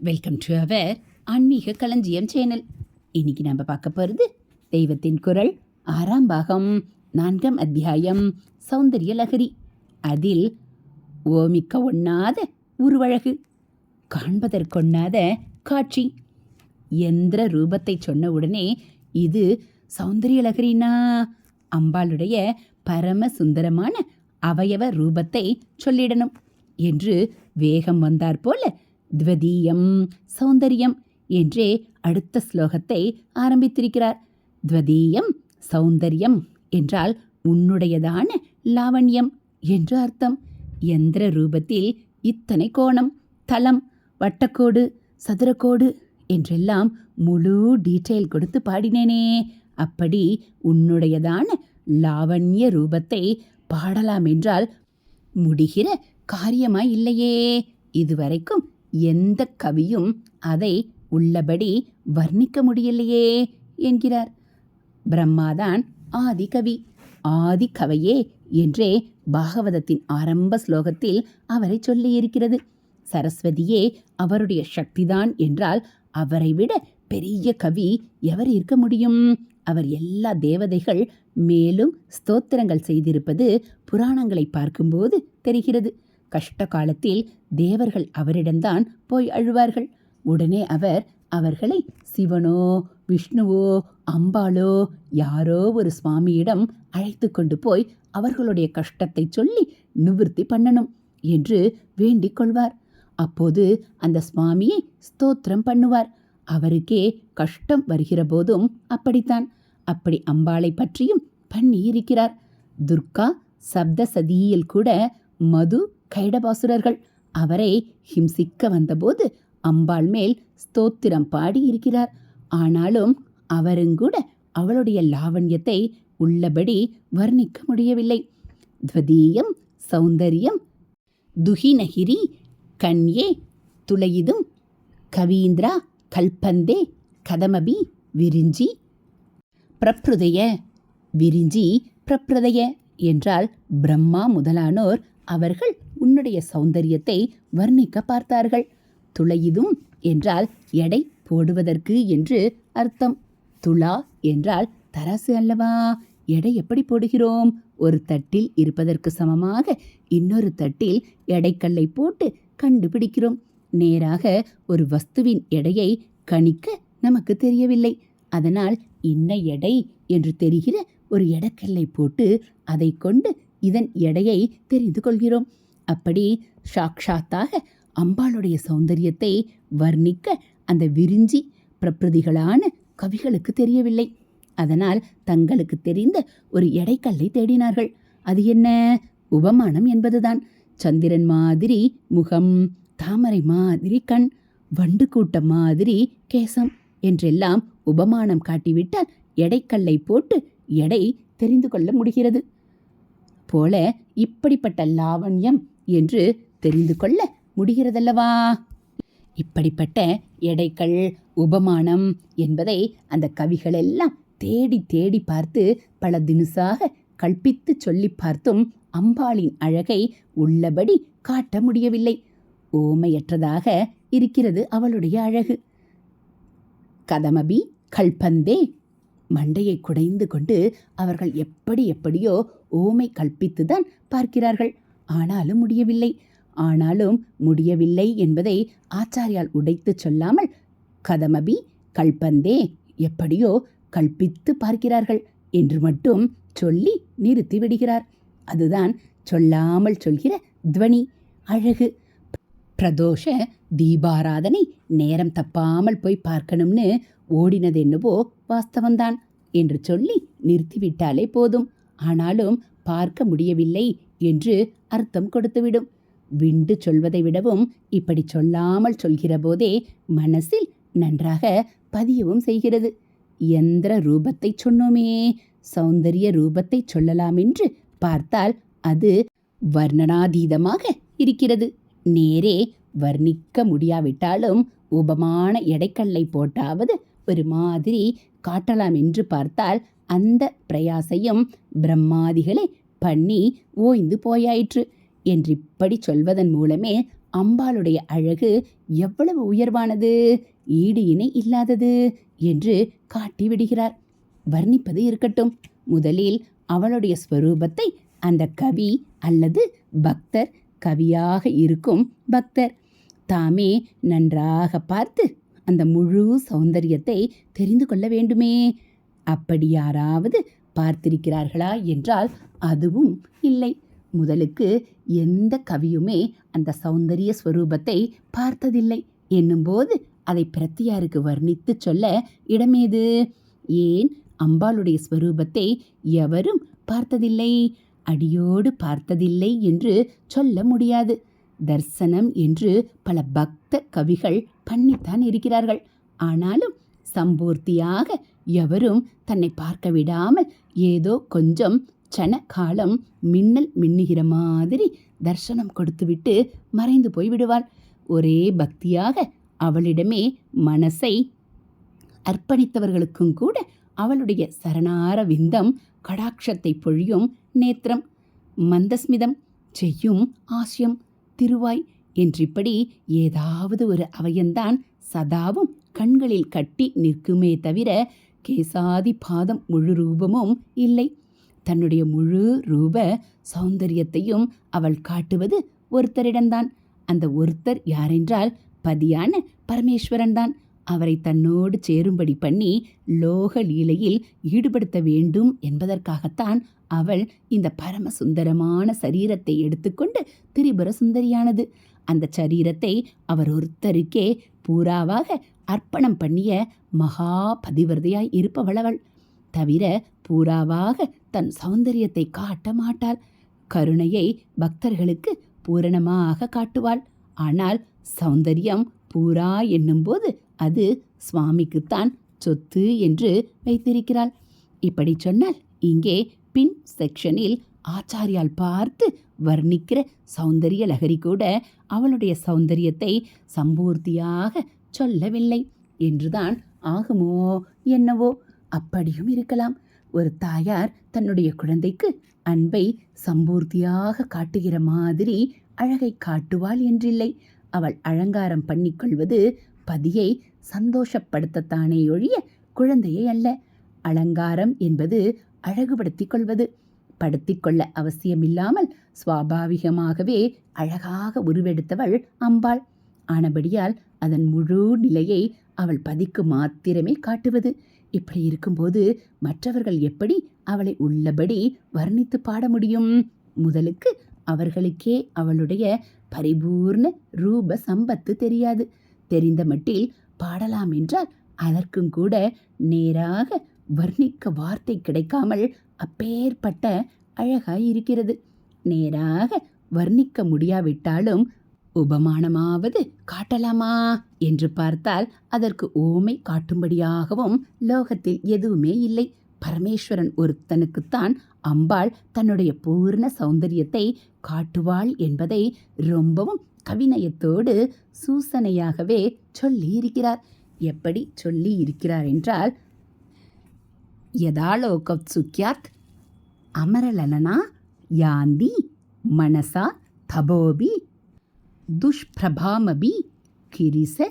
Welcome to our ஆன்மீக களஞ்சியம் channel இன்னைக்கு நம்ம பார்க்க போகிறது தெய்வத்தின் குரல் ஆறாம் பாகம் நான்காம் அத்தியாயம் சௌந்தரிய லகரி அதில் ஓமிக்க ஒண்ணாத உருவழகு காண்பதற்கொண்ணாத காட்சி. எந்திர ரூபத்தை சொன்ன உடனே இது சௌந்தரிய லகரினா அம்பாளுடைய பரம சுந்தரமான அவயவ ரூபத்தை சொல்லிடணும் என்று வேகம் வந்தார் போல துவதீயம் சௌந்தரியம் என்றே அடுத்த ஸ்லோகத்தை ஆரம்பித்திருக்கிறார். துவதீயம் சௌந்தரியம் என்றால் உன்னுடையதான லாவண்யம் என்று அர்த்தம். எந்திர ரூபத்தில் இத்தனை கோணம் தலம் வட்டக்கோடு சதுரக்கோடு என்றெல்லாம் முழு டீட்டெயில் கொடுத்து பாடினேனே. அப்படி உன்னுடையதான லாவண்ய ரூபத்தை பாடலாம் என்றால் முடிகிற காரியமாய் இல்லையே. இதுவரைக்கும் எந்த கவியும் அதை உள்ளபடி வர்ணிக்க முடியலையே என்கிறார். பிரம்மாதான் ஆதி கவி ஆதி கவையே என்றே பாகவதத்தின் ஆரம்ப ஸ்லோகத்தில் அவரை சொல்லியிருக்கிறது. சரஸ்வதியே அவருடைய சக்திதான் என்றால் அவரை விட பெரிய கவி எவர் இருக்க முடியும்? அவர் எல்லா தேவதைகள் மேலும் ஸ்தோத்திரங்கள் செய்திருப்பது புராணங்களை பார்க்கும்போது தெரிகிறது. கஷ்ட காலத்தில் தேவர்கள் அவரிடம்தான் போய் அழுவார்கள். உடனே அவர் அவர்களை சிவனோ விஷ்ணுவோ அம்பாளோ யாரோ ஒரு சுவாமியிடம் அழைத்து கொண்டு போய் அவர்களுடைய கஷ்டத்தை சொல்லி நிவிற்த்தி பண்ணணும் என்று வேண்டிக் கொள்வார். அப்போது அந்த சுவாமியை ஸ்தோத்திரம் பண்ணுவார். அவருக்கே கஷ்டம் வருகிற போதும் அப்படித்தான். அப்படி அம்பாளை பற்றியும் பண்ணியிருக்கிறார் துர்கா சப்தசதியில் கூட மது கைடபாசுரர்கள். அவரை ஹிம்சிக்க வந்தபோது அம்பாள் மேல் ஸ்தோத்திரம் பாடி இருக்கிறார் ஆனாலும் அவருங்கூட அவளுடைய லாவண்யத்தை உள்ளபடி வர்ணிக்க முடியவில்லை. துவதீயம் சௌந்தரியம் துஹினகிரி கண்யே துளையிதும் கவீந்திரா கல்பந்தே கதமபி விரிஞ்சி பிரப்ருதய விரிஞ்சி பிரப்ருதய என்றால் பிரம்மா முதலானோர் அவர்கள் உன்னுடைய சௌந்தரியத்தை வர்ணிக்க பார்த்தார்கள். துளையிதும் என்றால் எடை போடுவதற்கு என்று அர்த்தம். துளா என்றால் தராசு அல்லவா? எடை எப்படி போடுகிறோம்? ஒரு தட்டில் இருப்பதற்கு சமமாக இன்னொரு தட்டில் எடைக்கல்லை போட்டு கண்டுபிடிக்கிறோம். நேராக ஒரு வஸ்துவின் எடையை கணிக்க நமக்கு தெரியவில்லை. அதனால் இன்ன எடை என்று தெரிகிற ஒரு எடக்கல்லை போட்டு அதை கொண்டு இதன் எடையை தெரிந்து கொள்கிறோம். அப்படி சாக்ஷாத்தாக அம்பாளுடைய சௌந்தரியத்தை வர்ணிக்க அந்த விரிஞ்சி பிரபிருதிகளான கவிகளுக்கு தெரியவில்லை. அதனால் தங்களுக்கு தெரிந்த ஒரு எடைக்கல்லை தேடினார்கள். அது என்ன? உபமானம் என்பதுதான். சந்திரன் மாதிரி முகம் தாமரை மாதிரி கண் வண்டு கூட்டம் மாதிரி கேசம் என்றெல்லாம் உபமானம் காட்டிவிட்டால் எடைக்கல்லை போட்டு எடை தெரிந்து கொள்ள முடிகிறது. போல இப்படிப்பட்ட லாவண்யம் என்று தெரிந்து கொள்ள முடிகிறதல்லவா? இப்படிப்பட்ட எடைகள் உபமானம் என்பதை அந்த கவிகள் எல்லாம் தேடி தேடி பார்த்து பல தினுசாக கல்பித்து சொல்லி பார்த்தும் அம்பாளின் அழகை உள்ளபடி காட்ட முடியவில்லை. ஓமையற்றதாக இருக்கிறது அவளுடைய அழகு. கதமபி கல்பந்தே மண்டையை குடைந்து கொண்டு அவர்கள் எப்படி எப்படியோ ஓமை கல்பித்துதான் பார்க்கிறார்கள். ஆனாலும் முடியவில்லை. ஆனாலும் முடியவில்லை என்பதை ஆச்சாரியால் உடைத்து சொல்லாமல் கதமபி கல்பந்தே எப்படியோ கல்பித்து பார்க்கிறார்கள் என்று மட்டும் சொல்லி நிறுத்தி விடுகிறார். அதுதான் சொல்லாமல் சொல்கிற துவனி அழகு. பிரதோஷ தீபாராதனை நேரம் தப்பாமல் போய் பார்க்கணும்னு ஓடினது என்னவோ வாஸ்தவந்தான் என்று சொல்லி நிறுத்திவிட்டாலே போதும். ஆனாலும் பார்க்க முடியவில்லை என்று அர்த்தம் கொடுத்துவிடும். விண்டு சொல்வதை விடவும் இப்படி சொல்லாமல் சொல்கிற போதே மனசில் நன்றாக பதியவும் செய்கிறது. எந்திர ரூபத்தை சொன்னோமே சௌந்தரிய ரூபத்தை சொல்லலாம் என்று பார்த்தால் அது வர்ணனாதீதமாக இருக்கிறது. நேரே வர்ணிக்க முடியாவிட்டாலும் உபமான எடைக்கல்லை போட்டாவது ஒரு மாதிரி காட்டலாம் என்று பார்த்தால் அந்த பிரயாசையும் பிரம்மாதிகளே பண்ணி ஓய்ந்து போயாயிற்று என்றிப்படி சொல்வதன் மூலமே அம்பாளுடைய அழகு எவ்வளவு உயர்வானது ஈடு இணை இல்லாதது என்று காட்டி விடுகிறார் வர்ணிப்பது இருக்கட்டும். முதலில் அவளுடைய ஸ்வரூபத்தை அந்த கவி அல்லது பக்தர் கவியாக இருக்கும் பக்தர் தாமே நன்றாக பார்த்து அந்த முழு சௌந்தரியத்தை தெரிந்து கொள்ள வேண்டுமே. அப்படி யாராவது பார்த்திருக்கிறார்களா என்றால் அதுவும் இல்லை. முதலுக்கு எந்த கவியுமே அந்த சௌந்தரிய ஸ்வரூபத்தை பார்த்ததில்லை. என்னும்போது அதை பிரத்தியாருக்கு வர்ணித்து சொல்ல இடமேது? ஏன் அம்பாளுடைய ஸ்வரூபத்தை எவரும் பார்த்ததில்லை? அடியோடு பார்த்ததில்லை என்று சொல்ல முடியாது. தர்சனம் என்று பல பக்த கவிகள் பண்ணித்தான் இருக்கிறார்கள். ஆனாலும் சம்பூர்த்தியாக எவரும் தன்னை பார்க்க விடாமல் ஏதோ கொஞ்சம் சன காலம் மின்னல் மின்னுகிற மாதிரி தர்சனம் கொடுத்துவிட்டு மறைந்து போய் விடுவாள் ஒரே பக்தியாக அவளிடமே மனசை அர்ப்பணித்தவர்களுக்கும் கூட அவளுடைய சரணார விந்தம் கடாட்சத்தை பொழியும் நேத்திரம். மந்தஸ்மிதம் செய்யும் ஆசியம் திருவாய் என்றிப்படி ஏதாவது ஒரு அவயந்தான் சதாவும் கண்களில் கட்டி நிற்குமே தவிர கேசாதி பாதம் முழு ரூபமும் இல்லை. தன்னுடைய முழு ரூப சௌந்தரியத்தையும் அவள் காட்டுவது ஒருத்தரிடம்தான். அந்த ஒருத்தர் யாரென்றால் பதியான பரமேஸ்வரன்தான். அவரை தன்னோடு சேரும்படி பண்ணி லோக லீலையில் ஈடுபடுத்த வேண்டும் என்பதற்காகத்தான் அவள் இந்த பரம சுந்தரமான சரீரத்தை எடுத்துக்கொண்டு திரிபுர சுந்தரியானது அந்த சரீரத்தை அவர் ஒருத்தருக்கே பூராவாக அர்ப்பணம் பண்ணிய மகா பதிவிரதையாய் இருப்பவளவள். தவிர பூராவாக தன் சௌந்தரியத்தை காட்ட மாட்டாள். கருணையை பக்தர்களுக்கு பூரணமாக காட்டுவாள். ஆனால் சௌந்தரியம் பூரா என்னும்போது அது சுவாமிக்குத்தான் சொத்து என்று வைத்திருக்கிறாள். இப்படி சொன்னால் இங்கே பின் செக்ஷனில் ஆச்சாரியால் பார்த்து வர்ணிக்கிற சௌந்தரிய லகரி கூட அவளுடைய சௌந்தரியத்தை சம்பூர்த்தியாக சொல்லவில்லை. என்றுதான் ஆகுமோ என்னவோ அப்படியும் இருக்கலாம். ஒரு தாயார் தன்னுடைய குழந்தைக்கு அன்பை சம்பூர்த்தியாக காட்டுகிற மாதிரி அழகை காட்டுவாள் என்றில்லை. அவள் அலங்காரம் பண்ணிக்கொள்வது பதியை சந்தோஷப்படுத்தத்தானே ஒழிய குழந்தையை அல்ல. அலங்காரம் என்பது அழகுபடுத்திக் கொள்வது படுத்திக்கொள்ள அவசியமில்லாமல் சுவாபாவிகமாகவே அழகாக உருவெடுத்தவள் அம்பாள். ஆனபடியால் அதன் முழு நிலையை அவள் பதிக்கு மாத்திரமே காட்டுவது. இப்படி இருக்கும்போது மற்றவர்கள் எப்படி அவளை உள்ளபடி வர்ணித்து பாட முடியும்? முதலுக்கு அவர்களுக்கே அவளுடைய பரிபூர்ண ரூப சம்பத்து தெரியாது. தெரிந்த மட்டில் பாடலாம் என்றால் அதற்கும் கூட நேராக வர்ணிக்க வார்த்தை கிடைக்காமல் அப்பேற்பட்ட அழகாய் இருக்கிறது நேராக வர்ணிக்க முடியாவிட்டாலும் உபமானமாவது காட்டலாமா? என்று பார்த்தால் அதற்கு ஓமை காட்டும்படியாகவும் லோகத்தில் எதுவுமே இல்லை. பரமேஸ்வரன் ஒருத்தனுக்குத்தான் அம்பாள் தன்னுடைய பூர்ண சௌந்தரியத்தை காட்டுவாள் என்பதை ரொம்பவும் கவிநயத்தோடு சூசனையாகவே சொல்லி இருக்கிறார் எப்படி சொல்லி இருக்கிறார் என்றால் யதாலோகோத்சுக்யாத் அமரலலனா யாந்தி மனசா தபோபி துஷ்பிரபாமபி கிரிச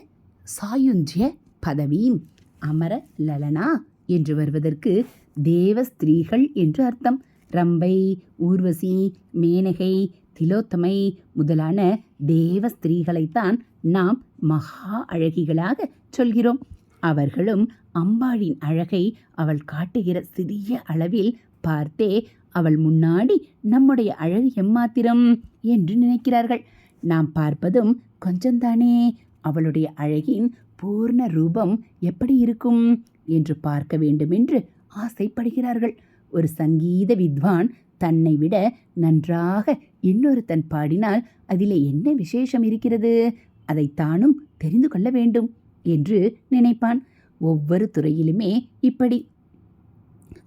சாயுஞ்சிய பதவீம் அமர லலனா என்று வருவதற்கு தேவ ஸ்திரீகள் என்று அர்த்தம். ரம்பை ஊர்வசி மேனகை திலோத்தமை முதலான தேவ ஸ்திரீகளைத்தான் நாம் மகா அழகிகளாக சொல்கிறோம். அவர்களும் அம்பாளின் அழகை அவள் காட்டுகிற சிறிய அளவில் பார்த்தே அவள் முன்னாடி நம்முடைய அழகு எம்மாத்திரம் என்று நினைக்கிறார்கள். நாம் பார்ப்பதும் கொஞ்சம்தானே. அவளுடைய அழகின் பூர்ண ரூபம் எப்படி இருக்கும் என்று பார்க்க வேண்டுமென்று ஆசைப்படுகிறார்கள். ஒரு சங்கீத வித்வான் தன்னை விட நன்றாக இன்னொருத்தன் பாடினால் அதிலே என்ன விசேஷம் இருக்கிறது? அதை தானும் தெரிந்து கொள்ள வேண்டும் என்று நினைப்பான். ஒவ்வொரு துறையிலுமே இப்படி.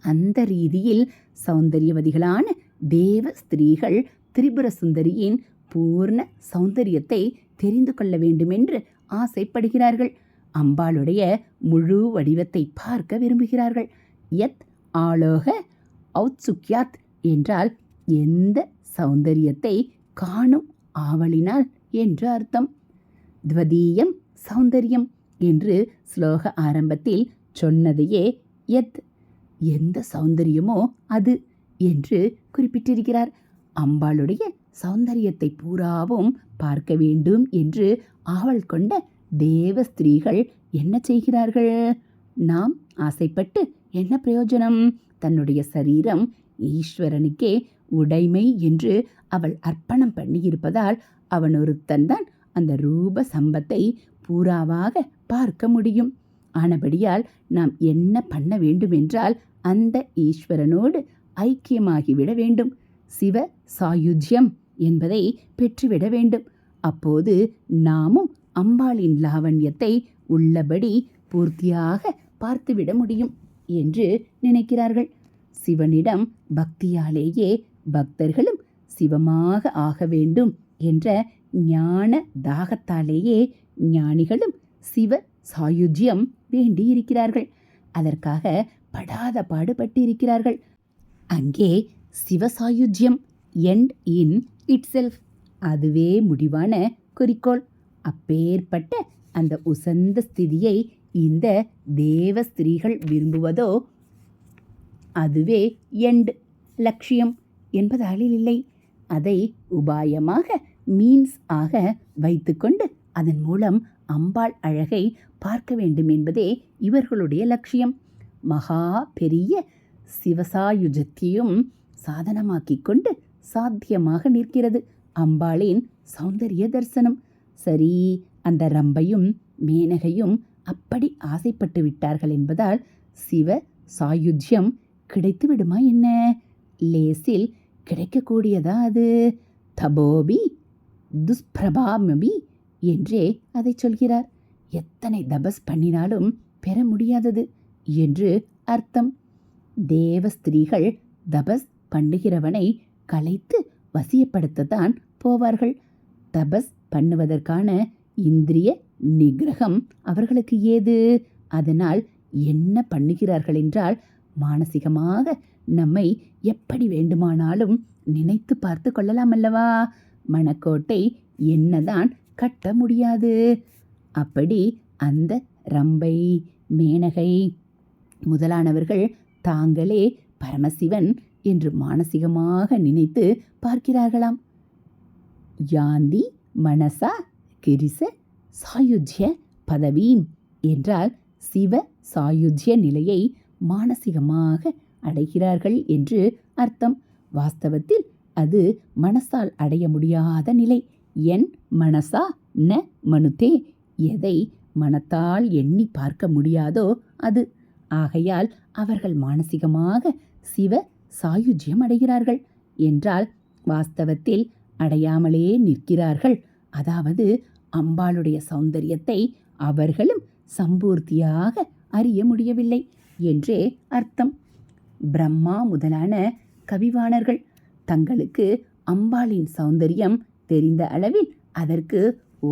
அந்த ரீதியில் சௌந்தரியவதிகளான தேவ ஸ்திரீகள் திரிபுர சுந்தரியின் பூர்ண சௌந்தரியத்தை தெரிந்து கொள்ள வேண்டுமென்று ஆசைப்படுகிறார்கள். அம்பாளுடைய முழு வடிவத்தை பார்க்க விரும்புகிறார்கள். யத் ஆலோக அவுத்சுக்யாத் என்றால் எந்த சௌந்தரியத்தை காணும் ஆவலினால் என்று அர்த்தம். துவதீயம் சௌந்தரியம் என்று ஸ்லோக ஆரம்பத்தில் சொன்னதையே எத் எந்த சௌந்தரியமோ அது என்று குறிப்பிட்டிருக்கிறார். அம்பாளுடைய சௌந்தரியத்தை பூராவும் பார்க்க வேண்டும் என்று ஆவல் கொண்ட தேவ ஸ்திரீகள் என்ன செய்கிறார்கள்? நாம் ஆசைப்பட்டு என்ன பிரயோஜனம்? தன்னுடைய சரீரம் ஈஸ்வரனுக்கே உடைமை என்று அவள் அர்ப்பணம் பண்ணியிருப்பதால் அவன் ஒருத்தன்தான் அந்த ரூப சம்பத்தை பூராவாக பார்க்க முடியும். ஆனபடியால் நாம் என்ன பண்ண வேண்டுமென்றால் அந்த ஈஸ்வரனோடு ஐக்கியமாகிவிட வேண்டும். சிவ சாயுஜ்யம் என்பதை பெற்றுவிட வேண்டும். அப்போது நாமும் அம்பாளின் லாவண்யத்தை உள்ளபடி பூர்த்தியாக பார்த்துவிட முடியும் என்று நினைக்கிறார்கள். சிவனிடம் பக்தியாலேயே பக்தர்களும் சிவமாக ஆக வேண்டும் என்ற ஞான தாகத்தாலேயே ஞானிகளும் சிவ சாயுஜ்யம் வேண்டியிருக்கிறார்கள். அதற்காக படாத பாடுபட்டிருக்கிறார்கள். அங்கே சிவசாயுஜ்யம் எண்ட் இன் இட்செல்ஃப் அதுவே முடிவான குறிக்கோள். அப்பேற்பட்ட அந்த உசந்த ஸ்திதியை இந்த தேவ ஸ்திரீகள் விரும்புவதோ அதுவே எண்ட் லட்சியம் என்பதாலில் இல்லை. அதை உபாயமாக மீன்ஸ் ஆக வைத்துக்கொண்டு அதன் மூலம் அம்பாள் அழகை பார்க்க வேண்டும் என்பதே இவர்களுடைய லட்சியம். மகா பெரிய சிவசாயுஜத்தையும் சாதனமாக்கிக் கொண்டு சாத்தியமாக நிற்கிறது. அம்பாளின் சௌந்தரிய தரிசனம். சரி அந்த ரம்பையும் மேனகையும் அப்படி ஆசைப்பட்டு விட்டார்கள் என்பதால் சிவ சாயுஜ்யம் கிடைத்து விடுமா என்ன? லேசில் கிடைக்கக்கூடியதா அது? தபோபி துஷ்பிரபாமபி என்றே அதை சொல்கிறார். எத்தனை தபஸ் பண்ணினாலும் பெற முடியாதது என்று அர்த்தம். தேவ ஸ்திரீகள் தபஸ் பண்ணுகிறவனை கலைத்து வசியப்படுத்தத்தான் போவார்கள். தபஸ் பண்ணுவதற்கான இந்திரிய நிகிரகம் அவர்களுக்கு ஏது? அதனால் என்ன பண்ணுகிறார்கள் என்றால் மானசிகமாக நம்மை எப்படி வேண்டுமானாலும் நினைத்து பார்த்து கொள்ளலாம் அல்லவா? மணக்கோட்டை என்னதான் கட்ட முடியாது. அப்படி அந்த ரம்பை மேனகை முதலானவர்கள் தாங்களே பரமசிவன் என்று மானசிகமாக நினைத்து பார்க்கிறார்களாம். யாந்தி மனசா கிரிச சாயுஜ்ய பதவீம் என்றால் சிவ சாயுஜ்ய நிலையை மானசிகமாக அடைகிறார்கள் என்று அர்த்தம். வாஸ்தவத்தில் அது மனசால் அடைய முடியாத நிலை. என் மனசா ந மனுதே எதை மனத்தால் எண்ணி பார்க்க முடியாதோ அது. ஆகையால் அவர்கள் மானசிகமாக சிவ சாயுஜ்யம் அடைகிறார்கள் என்றால் வாஸ்தவத்தில் அடையாமலே நிற்கிறார்கள். அதாவது அம்பாளுடைய சௌந்தரியத்தை அவர்களும் சம்பூர்த்தியாக அறிய முடியவில்லை என்றே அர்த்தம். பிரம்மா முதலான கவிவாணர்கள் தங்களுக்கு அம்பாளின் சௌந்தரியம் தெரிந்த அளவில் அதற்கு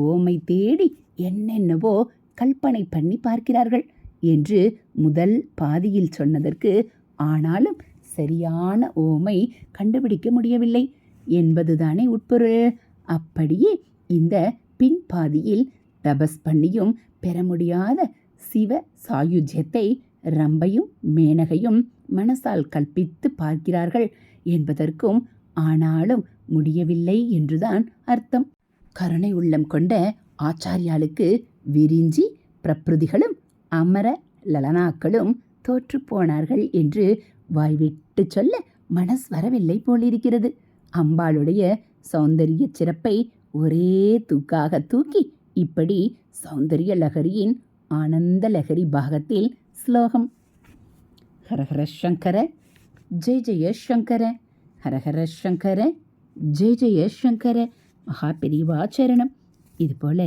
ஓமை தேடி என்னென்னவோ கற்பனை பண்ணி பார்க்கிறார்கள் என்று முதல் பாதியில் சொன்னதற்கு ஆனாலும் சரியான ஓமை கண்டுபிடிக்க முடியவில்லை. என்பதுதானே உட்பொருள். அப்படியே இந்த பின்பாதியில் தபஸ் பண்ணியும் பெற முடியாத சிவ சாயுஜ்யத்தை ரம்பையும் மேனகையும் மனசால் கல்பித்து பார்க்கிறார்கள் என்பதற்கும் ஆனாலும் முடியவில்லை என்றுதான் அர்த்தம். கருணை உள்ளம் கொண்ட ஆச்சாரியாளுக்கு விரிஞ்சி பிரபிருதிகளும் அமர லலனாக்களும் தோற்றுப்போனார்கள் என்று வாய்விட்டு சொல்ல மனஸ் வரவில்லை போலிருக்கிறது. அம்பாளுடைய சௌந்தரிய சிறப்பை ஒரே தூக்காக தூக்கி இப்படி சௌந்தரிய லகரியின் ஆனந்த லகரி பாகத்தில் ஸ்லோகம். ஹரஹர சங்கர ஜெய ஜெய சங்கர ஹரஹர சங்கர ஜெய ஜெய சங்கர மகா பெரிவாச்சரணம் இதுபோல்